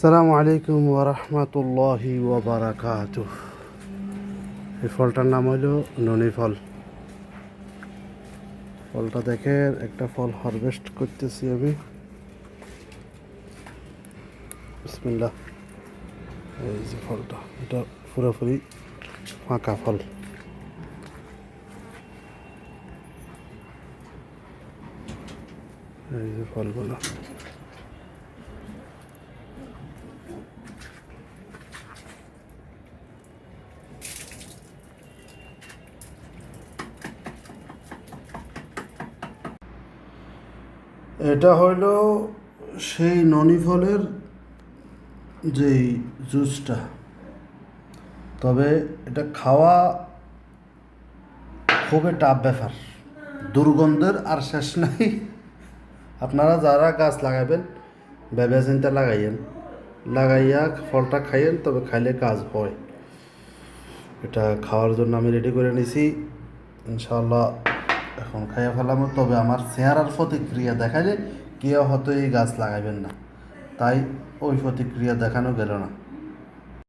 আসসালামু আলাইকুম ওরহমতুল্লাহি ওবরাকাত এই ফলটার নাম হলো ননি ফল। ফলটা দেখে একটা ফল হারভেস্ট করতেছি আমি। বিসমিল্লাহ। এই যে ফলটা, এটা পুরোপুরি ফাঁকা ফল। এই যে ফলগুলো। এটা হইল সেই ননি ফলের যেই জুসটা। তবে এটা খাওয়া খুবই টাফ ব্যাপার। দুর্গন্ধের আর শেষ নাই। আপনারা যারা গাছ লাগাবেন ভেবে চিন্তা লাগাইয়েন। লাগাইয়া ফলটা খাইয়েন, তবে খাইলে কাজ হয়। এটা খাওয়ার জন্য আমি রেডি করে নিছি। ইনশাল্লাহ এখন খাইয়া ফেলাম, তবে আমার চেহারার প্রতিক্রিয়া দেখাইলে কেউ হয়তো এই গাছ লাগাইবেন না। তাই ওই প্রতিক্রিয়া দেখানো গেল না।